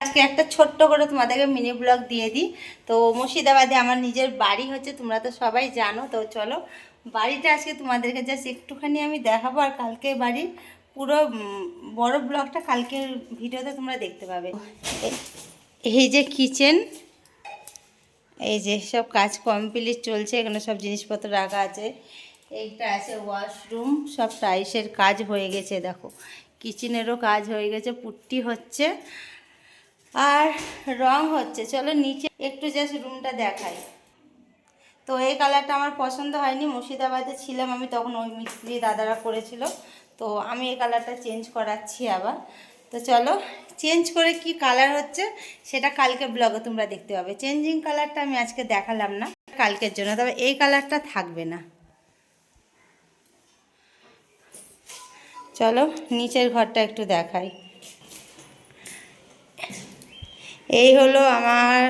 আজকে একটা ছোট্ট করে তোমাদেরকে মিনি ব্লগ দিয়ে দিই। তো মুর্শিদাবাদে আমার নিজের বাড়ি হচ্ছে, তোমরা তো সবাই জানো। তো চলো, বাড়িটা আজকে তোমাদেরকে জাস্ট একটুখানি আমি দেখাবো, আর কালকে বাড়ির পুরো বড় ব্লগটা কালকের ভিডিওতে তোমরা দেখতে পাবে। এই যে কিচেন এই যে সব কাজ কমপ্লিট চলছে, এখানে সব জিনিসপত্র রাখা আছে। এইটা আছে ওয়াশরুম সব টাইসের কাজ হয়ে গেছে, দেখো। কিচেনেরও কাজ হয়ে গেছে, পুট্টি হচ্ছে। আর রং হচ্ছে, চলো নিচে একটু জাস্ট রুমটা দেখাই। তো এই কালারটা আমার পছন্দ হয়নি, মুর্শিদাবাদে ছিলাম আমি, তখন ওই মিস্ত্রি দাদারা করেছিল। তো আমি এই কালারটা চেঞ্জ করাচ্ছি আবার। তো চলো চেঞ্জ করে কি কালার হচ্ছে, সেটা কালকে ব্লগে তোমরা দেখতে পাবে। চেঞ্জিং কালারটা আমি আজকে দেখালাম না, কালকের জন্য, তবে এই কালারটা থাকবে না। চলো, নিচের ঘরটা একটু দেখাই। এই হলো আমার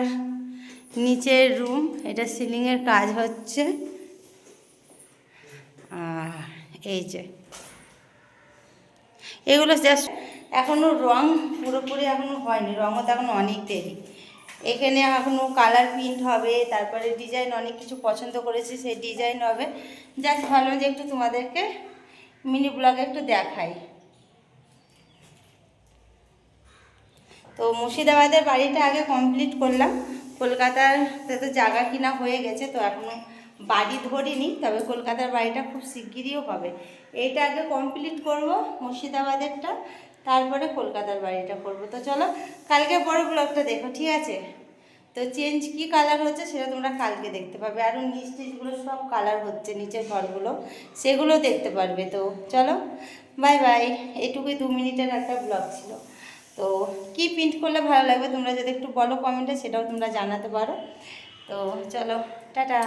নিচের রুম এটা সিলিংয়ের কাজ হচ্ছে। আর এই যে, এগুলো জাস্ট এখনও রং পুরোপুরি এখনও হয়নি, রঙও তো এখনও অনেক দেরি। এখানে এখনও কালার প্রিন্ট হবে, তারপরে ডিজাইন অনেক কিছু পছন্দ করেছি, সেই ডিজাইন হবে। জাস্ট ভালো যে একটু তোমাদেরকে মিনি ব্লগে একটু দেখাই। তো মুর্শিদাবাদের বাড়িটা আগে কমপ্লিট করলাম। কলকাতাতে তো জায়গা কিনা হয়ে গেছে, তো এখনও বাড়ি ধরিনি, তবে কলকাতার বাড়িটা খুব শিগগিরইও হবে। এইটা আগে কমপ্লিট করব মুর্শিদাবাদেরটা, তারপরে কলকাতার বাড়িটা করব। তো চলো, কালকে বড় ব্লগটা দেখো, ঠিক আছে? তো চেঞ্জ কি কালার হচ্ছে সেটা তোমরা কালকে দেখতে পাবে আরও নিচ টিচগুলো সব কালার হচ্ছে, নিচের ঘরগুলো, সেগুলো দেখতে পারবে। তো চলো বাই বাই এটুকুই দু মিনিটের একটা ব্লগ ছিল। তো কি প্রিন্ট করলে ভালো লাগবে তোমরা যদি একটু বলো কমেন্টে সেটাও তোমরা জানাতে পারো। তো চলো, টাটা।